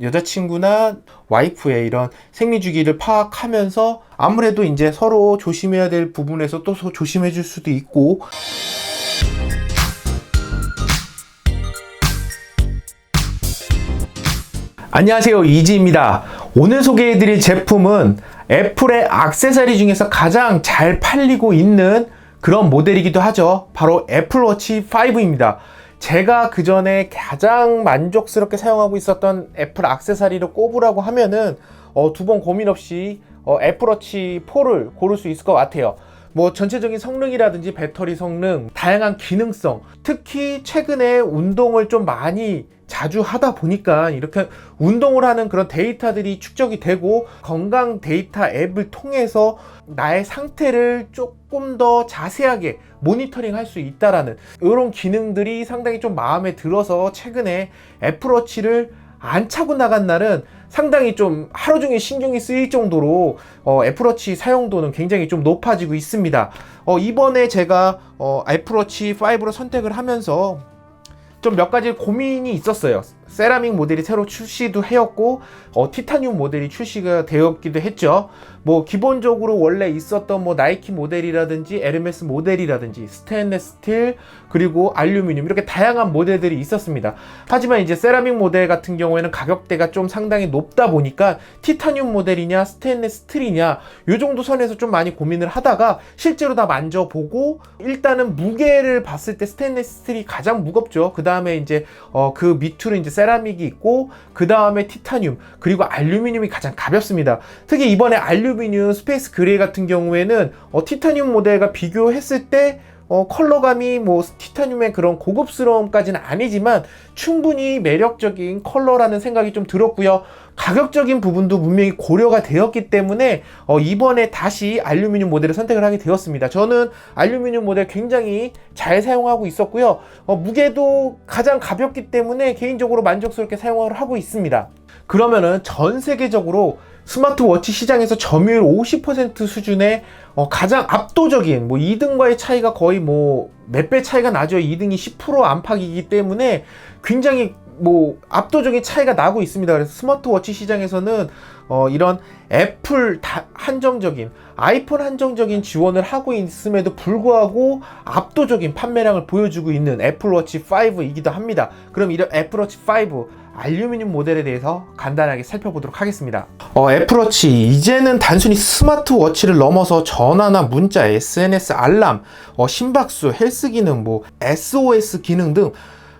여자친구나 와이프의 이런 생리 주기를 파악하면서 아무래도 이제 서로 조심해야 될 부분에서 또 소- 조심해 줄 수도 있고. 안녕하세요. 이지입니다. 오늘 소개해드릴 제품은 애플의 악세사리 중에서 가장 잘 팔리고 있는 그런 모델이기도 하죠. 바로 애플워치 5입니다 제가 그 전에 가장 만족스럽게 사용하고 있었던 애플 악세사리를 꼽으라고 하면은 어, 두 번 고민 없이 어, 애플워치 4를 고를 수 있을 것 같아요 뭐 전체적인 성능이라든지 배터리 성능, 다양한 기능성, 특히 최근에 운동을 좀 많이 자주 하다 보니까 이렇게 운동을 하는 그런 데이터들이 축적이 되고 건강 데이터 앱을 통해서 나의 상태를 조금 더 자세하게 모니터링 할 수 있다라는 이런 기능들이 상당히 좀 마음에 들어서 최근에 애플워치를 안 차고 나간 날은 상당히 좀 하루 종일 신경이 쓰일 정도로 어, 애플워치 사용도는 굉장히 좀 높아지고 있습니다. 어, 이번에 제가 어, 애플워치 5로 선택을 하면서 좀 몇 가지 고민이 있었어요. 세라믹 모델이 새로 출시도 해였고 어, 티타늄 모델이 출시가 되었기도 했죠. 뭐 기본적으로 원래 있었던 뭐 나이키 모델이라든지 에르메스 모델이라든지 스테인레스 스틸 그리고 알루미늄 이렇게 다양한 모델들이 있었습니다. 하지만 이제 세라믹 모델 같은 경우에는 가격대가 좀 상당히 높다 보니까 티타늄 모델이냐 스테인레스 스틸이냐 요 정도 선에서 좀 많이 고민을 하다가 실제로 다 만져보고 일단은 무게를 봤을 때 스테인레스 스틸이 가장 무겁죠. 그 다음에 이제 어, 그 밑으로 이제 세라 믹이 있고 그 다음에 티타늄 그리고 알루미늄이 가장 가볍습니다. 특히 이번에 알루미늄 스페이스 그레이 같은 경우에는 어, 티타늄 모델과 비교했을 때 어, 컬러감이 뭐 티타늄의 그런 고급스러움까지는 아니지만 충분히 매력적인 컬러라는 생각이 좀 들었고요. 가격적인 부분도 분명히 고려가 되었기 때문에 어, 이번에 다시 알루미늄 모델을 선택을 하게 되었습니다. 저는 알루미늄 모델 굉장히 잘 사용하고 있었고요. 어, 무게도 가장 가볍기 때문에 개인적으로 만족스럽게 사용을 하고 있습니다. 그러면은 전 세계적으로 스마트워치 시장에서 점유율 50% 수준의 어, 가장 압도적인 뭐 2등과의 차이가 거의 뭐 몇 배 차이가 나죠. 2등이 10% 안팎이기 때문에 굉장히 뭐 압도적인 차이가 나고 있습니다. 그래서 스마트워치 시장에서는 어, 이런 애플 다 한정적인 아이폰 한정적인 지원을 하고 있음에도 불구하고 압도적인 판매량을 보여주고 있는 애플워치 5이기도 합니다. 그럼 이런 애플워치 5 알루미늄 모델에 대해서 간단하게 살펴보도록 하겠습니다. 어, 애플워치 이제는 단순히 스마트워치를 넘어서 전화나 문자, SNS 알람, 어, 심박수, 헬스 기능, 뭐 SOS 기능 등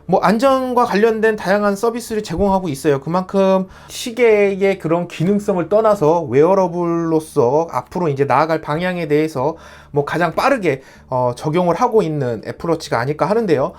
뭐 안전과 관련된 다양한 서비스를 제공하고 있어요. 그만큼 시계의 그런 기능성을 떠나서 웨어러블로서 앞으로 이제 나아갈 방향에 대해서 뭐 가장 빠르게 어, 적용을 하고 있는 애플워치가 아닐까 하는데요.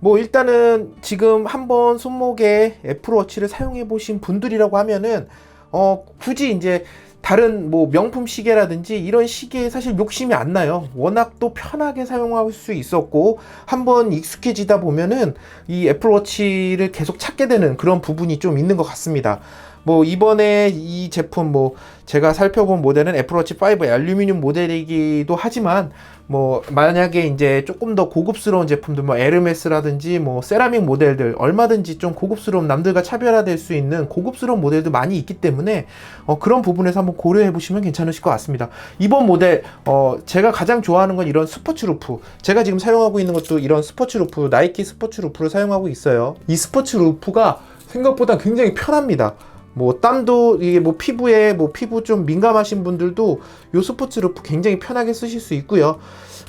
뭐 일단은 지금 한번 손목에 애플워치를 사용해 보신 분들이라고 하면은 어 굳이 이제 다른 뭐 명품 시계라든지 이런 시계에 사실 욕심이 안 나요. 워낙 또 편하게 사용할 수 있었고 한번 익숙해지다 보면은 이 애플워치를 계속 찾게 되는 그런 부분이 좀 있는 것 같습니다. 뭐 이번에 이 제품 뭐 제가 살펴본 모델은 애플워치 5의 알루미늄 모델이기도 하지만 뭐 만약에 이제 조금 더 고급스러운 제품들 뭐 에르메스라든지 뭐 세라믹 모델들 얼마든지 좀 고급스러운 남들과 차별화될 수 있는 고급스러운 모델도 많이 있기 때문에 어 그런 부분에서 한번 고려해 보시면 괜찮으실 것 같습니다. 이번 모델 어 제가 가장 좋아하는 건 이런 스포츠 루프. 제가 지금 사용하고 있는 것도 이런 스포츠 루프 나이키 스포츠 루프를 사용하고 있어요. 이 스포츠 루프가 생각보다 굉장히 편합니다. 뭐 땀도 이게 뭐 피부에 뭐 피부 좀 민감하신 분들도 요 스포츠 루프 굉장히 편하게 쓰실 수 있고요.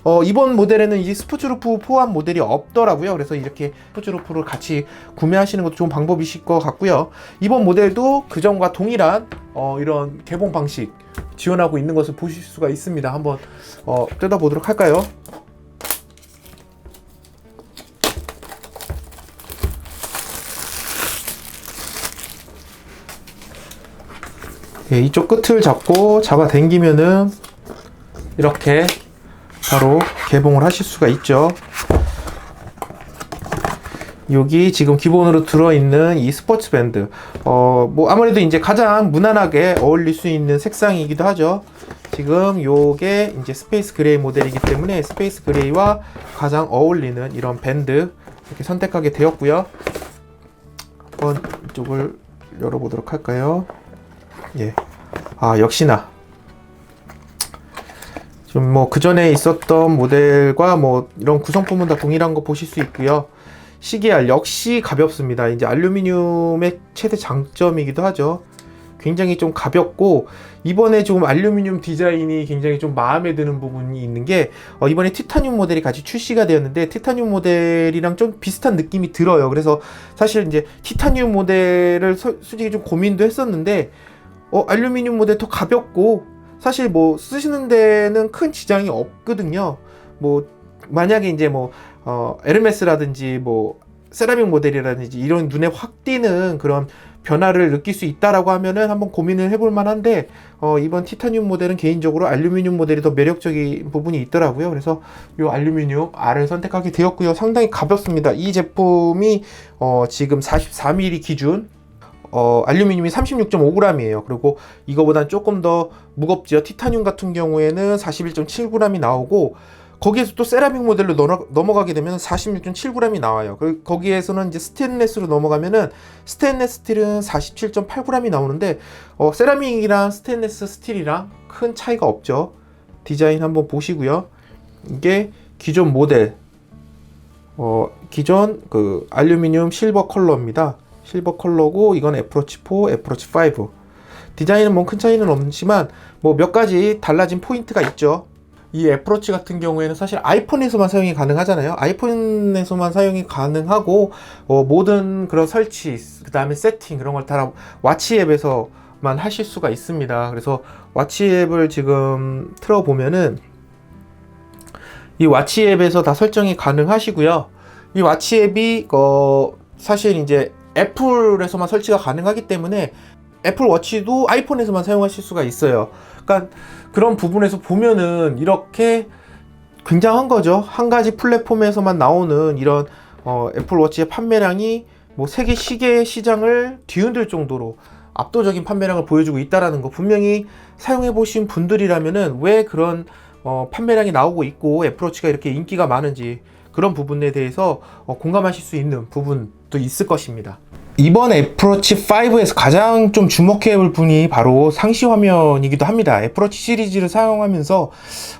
어, 이번 모델에는 이 스포츠 루프 포함 모델이 없더라고요. 그래서 이렇게 스포츠 루프를 같이 구매하시는 것도 좋은 방법이실 것 같고요. 이번 모델도 그 전과 동일한 어, 이런 개봉 방식 지원하고 있는 것을 보실 수가 있습니다. 한번 어, 뜯어보도록 할까요? 예, 이쪽 끝을 잡고 잡아 당기면은 이렇게 바로 개봉을 하실 수가 있죠. 여기 지금 기본으로 들어있는 이 스포츠 밴드 어 뭐 아무래도 이제 가장 무난하게 어울릴 수 있는 색상이기도 하죠 지금 요게 이제 스페이스 그레이 모델이기 때문에 스페이스 그레이와 가장 어울리는 이런 밴드 이렇게 선택하게 되었고요 한번 이쪽을 열어보도록 할까요? 예. 아, 역시나. 좀 뭐 그 전에 있었던 모델과 뭐 이런 구성품은 다 동일한 거 보실 수 있고요. 시계알 역시 가볍습니다. 이제 알루미늄의 최대 장점이기도 하죠. 굉장히 좀 가볍고 이번에 조금 알루미늄 디자인이 굉장히 좀 마음에 드는 부분이 있는 게 어, 이번에 티타늄 모델이 같이 출시가 되었는데 티타늄 모델이랑 좀 비슷한 느낌이 들어요. 그래서 사실 이제 티타늄 모델을 서- 솔직히 좀 고민도 했었는데 어, 알루미늄 모델 더 가볍고 사실 뭐 쓰시는 데는 큰 지장이 없거든요. 뭐 만약에 이제 뭐 어, 에르메스라든지 뭐 세라믹 모델이라든지 이런 눈에 확 띄는 그런 변화를 느낄 수 있다라고 하면은 한번 고민을 해볼 만한데 어, 이번 티타늄 모델은 개인적으로 알루미늄 모델이 더 매력적인 부분이 있더라고요. 그래서 이 알루미늄 R을 선택하게 되었고요. 상당히 가볍습니다. 이 제품이 어, 지금 44mm 기준 어, 알루미늄이 36.5g이에요. 그리고 이거보단 조금 더 무겁지요. 티타늄 같은 경우에는 41.7g이 나오고 거기에서 또 세라믹 모델로 넘어, 넘어가게 되면 46.7g이 나와요. 그 거기에서는 이제 스테인레스로 넘어가면은 스테인레스 스틸은 47.8g이 나오는데 어, 세라믹이랑 스테인레스 스틸이랑 큰 차이가 없죠. 디자인 한번 보시고요. 이게 기존 모델 어, 기존 그 알루미늄 실버 컬러입니다. 실버 컬러고 이건 애플워치 4, 애플워치 5. 디자인은 뭐 큰 차이는 없지만 뭐 몇 가지 달라진 포인트가 있죠. 이 애플워치 같은 경우에는 사실 아이폰에서만 사용이 가능하잖아요. 아이폰에서만 사용이 가능하고 어, 모든 그런 설치, 그 다음에 세팅 그런 걸 다 와치 앱에서만 하실 수가 있습니다. 그래서 와치 앱을 지금 틀어 보면은 이 와치 앱에서 다 설정이 가능하시고요. 이 와치 앱이 어, 사실 이제 애플에서만 설치가 가능하기 때문에 애플 워치도 아이폰에서만 사용하실 수가 있어요. 그러니까 그런 부분에서 보면은 이렇게 굉장한 거죠. 한 가지 플랫폼에서만 나오는 이런 어, 애플 워치의 판매량이 뭐 세계 시계 시장을 뒤흔들 정도로 압도적인 판매량을 보여주고 있다라는 거 분명히 사용해 보신 분들이라면은 왜 그런 어, 판매량이 나오고 있고 애플워치가 이렇게 인기가 많은지 그런 부분에 대해서 어, 공감하실 수 있는 부분도 있을 것입니다. 이번 애플워치 5에서 가장 좀 주목해 볼 분이 바로 상시 화면이기도 합니다. 애플워치 시리즈를 사용하면서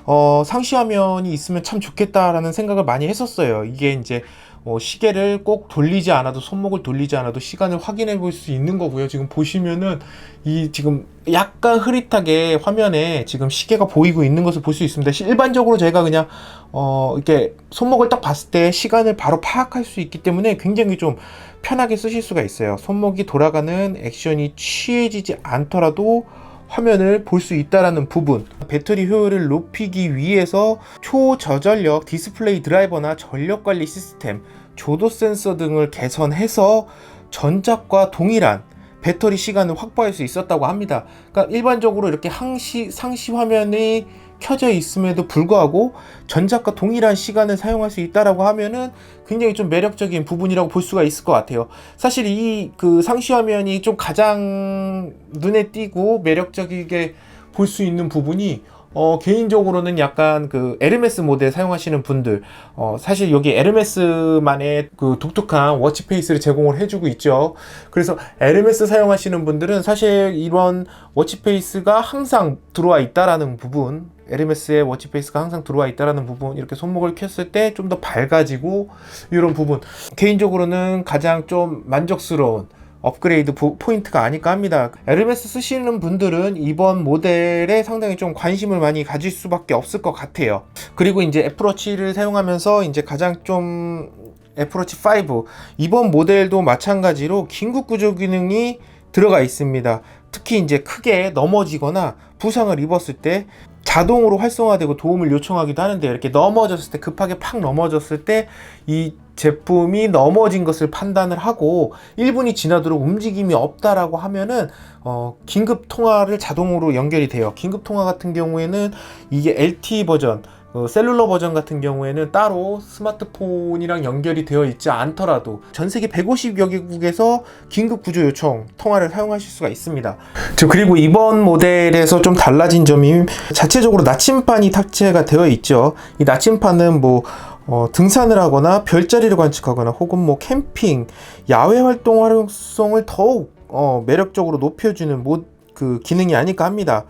어, 상시 화면이 있으면 참 좋겠다라는 생각을 많이 했었어요. 이게 이제 어, 시계를 꼭 돌리지 않아도 손목을 돌리지 않아도 시간을 확인해 볼 수 있는 거고요. 지금 보시면은 이 지금 약간 흐릿하게 화면에 지금 시계가 보이고 있는 것을 볼 수 있습니다. 시- 일반적으로 제가 그냥 어 이렇게 손목을 딱 봤을 때 시간을 바로 파악할 수 있기 때문에 굉장히 좀 편하게 쓰실 수가 있어요. 손목이 돌아가는 액션이 취해지지 않더라도 화면을 볼 수 있다라는 부분 배터리 효율을 높이기 위해서 초저전력 디스플레이 드라이버나 전력 관리 시스템 조도 센서 등을 개선해서 전작과 동일한 배터리 시간을 확보할 수 있었다고 합니다. 그러니까 일반적으로 이렇게 항시 상시 화면이 켜져 있음에도 불구하고 전작과 동일한 시간을 사용할 수 있다라고 하면은 굉장히 좀 매력적인 부분이라고 볼 수가 있을 것 같아요. 사실 이 그 상시 화면이 좀 가장 눈에 띄고 매력적이게 볼 수 있는 부분이 어, 개인적으로는 약간 그 에르메스 모델 사용하시는 분들, 어, 사실 여기 에르메스만의 그 독특한 워치페이스를 제공을 해주고 있죠. 그래서 에르메스 사용하시는 분들은 사실 이런 워치페이스가 항상 들어와 있다라는 부분, 에르메스의 워치페이스가 항상 들어와 있다라는 부분, 이렇게 손목을 켰을 때 좀 더 밝아지고 이런 부분, 개인적으로는 가장 좀 만족스러운 업그레이드 부- 포인트가 아닐까 합니다. 에르메스 쓰시는 분들은 이번 모델에 상당히 좀 관심을 많이 가질 수밖에 없을 것 같아요. 그리고 이제 애플워치를 사용하면서 이제 가장 좀 애플워치 5 이번 모델도 마찬가지로 긴급 구조 기능이 들어가 있습니다. 특히 이제 크게 넘어지거나 부상을 입었을 때 자동으로 활성화되고 도움을 요청하기도 하는데 이렇게 넘어졌을 때 급하게 팍 넘어졌을 때 이 제품이 넘어진 것을 판단을 하고 1분이 지나도록 움직임이 없다라고 하면은 어, 긴급 통화를 자동으로 연결이 돼요. 긴급 통화 같은 경우에는 이게 LTE 버전 어, 셀룰러 버전 같은 경우에는 따로 스마트폰이랑 연결이 되어 있지 않더라도 전 세계 150여 개국에서 긴급 구조 요청 통화를 사용하실 수가 있습니다. 저 그리고 이번 모델에서 좀 달라진 점이 자체적으로 나침판이 탑재가 되어 있죠. 이 나침판은 뭐 어, 등산을 하거나 별자리를 관측하거나 혹은 뭐 캠핑, 야외 활동 활용성을 더욱 어, 매력적으로 높여주는 모, 그 기능이 아닐까 합니다.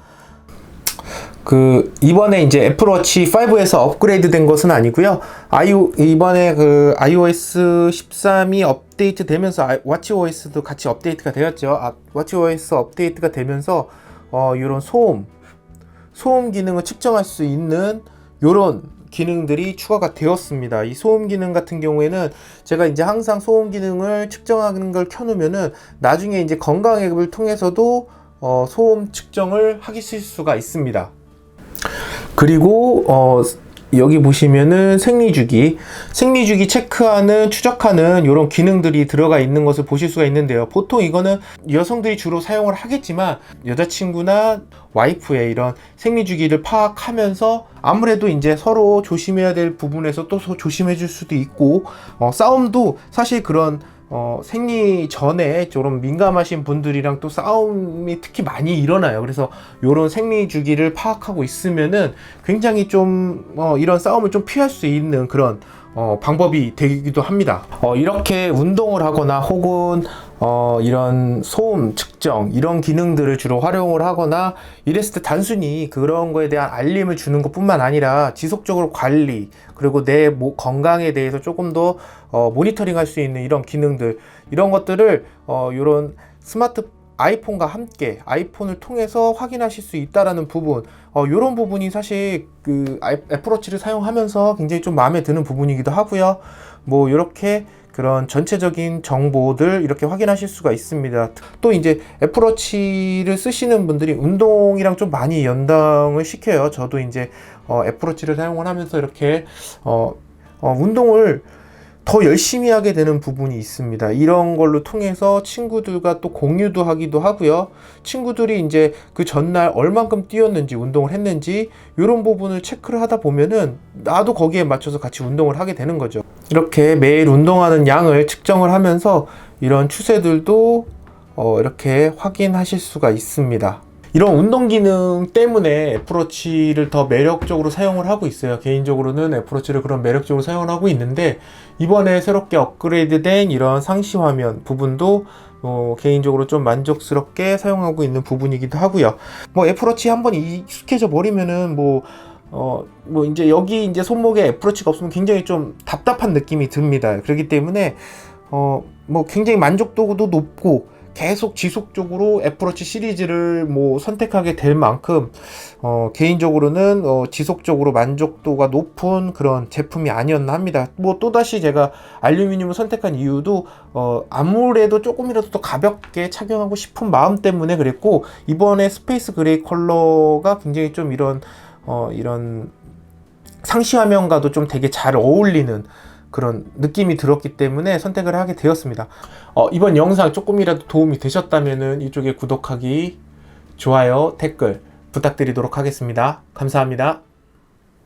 그 이번에 이제 애플워치 5에서 업그레이드된 것은 아니고요. iO 이번에 그 iOS 13이 업데이트되면서 아- watchOS도 같이 업데이트가 되었죠. 아, watchOS 업데이트가 되면서 어 이런 소음 소음 기능을 측정할 수 있는 요런 기능들이 추가가 되었습니다. 이 소음 기능 같은 경우에는 제가 이제 항상 소음 기능을 측정하는 걸 켜놓으면은 나중에 이제 건강 앱을 통해서도 어, 소음 측정을 하실 수가 있습니다. 그리고 어, 여기 보시면은 생리주기, 생리주기 체크하는 추적하는 이런 기능들이 들어가 있는 것을 보실 수가 있는데요. 보통 이거는 여성들이 주로 사용을 하겠지만 여자친구나 와이프의 이런 생리주기를 파악하면서 아무래도 이제 서로 조심해야 될 부분에서 또 소- 조심해 줄 수도 있고 어, 싸움도 사실 그런 어, 생리 전에 좀 민감하신 분들이랑 또 싸움이 특히 많이 일어나요. 그래서 요런 생리 주기를 파악하고 있으면은 굉장히 좀 어, 이런 싸움을 좀 피할 수 있는 그런 어, 방법이 되기도 합니다. 어, 이렇게 운동을 하거나 혹은 어, 이런 소음 측정 이런 기능들을 주로 활용을 하거나 이랬을 때 단순히 그런 거에 대한 알림을 주는 것뿐만 아니라 지속적으로 관리 그리고 내 모- 건강에 대해서 조금 더 어, 모니터링 할 수 있는 이런 기능들 이런 것들을 어, 이런 스마트 아이폰과 함께 아이폰을 통해서 확인하실 수 있다라는 부분 어, 이런 부분이 사실 그 애플워치를 사용하면서 굉장히 좀 마음에 드는 부분이기도 하고요. 뭐 이렇게 그런 전체적인 정보들 이렇게 확인하실 수가 있습니다. 또 이제 애플워치를 쓰시는 분들이 운동이랑 좀 많이 연동을 시켜요. 저도 이제 어, 애플워치를 사용을 하면서 이렇게 어, 어, 운동을 더 열심히 하게 되는 부분이 있습니다. 이런 걸로 통해서 친구들과 또 공유도 하기도 하고요. 친구들이 이제 그 전날 얼만큼 뛰었는지 운동을 했는지 이런 부분을 체크를 하다 보면은 나도 거기에 맞춰서 같이 운동을 하게 되는 거죠. 이렇게 매일 운동하는 양을 측정을 하면서 이런 추세들도 어, 이렇게 확인하실 수가 있습니다. 이런 운동 기능 때문에 애플워치를 더 매력적으로 사용을 하고 있어요. 개인적으로는 애플워치를 그런 매력적으로 사용을 하고 있는데 이번에 새롭게 업그레이드된 이런 상시 화면 부분도 어, 개인적으로 좀 만족스럽게 사용하고 있는 부분이기도 하고요. 뭐 애플워치 한번 익숙해져 버리면은 뭐 어, 뭐 이제 여기 이제 손목에 애플워치가 없으면 굉장히 좀 답답한 느낌이 듭니다. 그렇기 때문에 어, 뭐 굉장히 만족도도 높고 계속 지속적으로 애플워치 시리즈를 뭐 선택하게 될 만큼 어, 개인적으로는 어, 지속적으로 만족도가 높은 그런 제품이 아니었나 합니다. 뭐 또다시 제가 알루미늄을 선택한 이유도 어, 아무래도 조금이라도 더 가볍게 착용하고 싶은 마음 때문에 그랬고 이번에 스페이스 그레이 컬러가 굉장히 좀 이런 어, 이런 상시 화면과도 좀 되게 잘 어울리는 그런 느낌이 들었기 때문에 선택을 하게 되었습니다. 어, 이번 영상 조금이라도 도움이 되셨다면 이쪽에 구독하기, 좋아요, 댓글 부탁드리도록 하겠습니다. 감사합니다.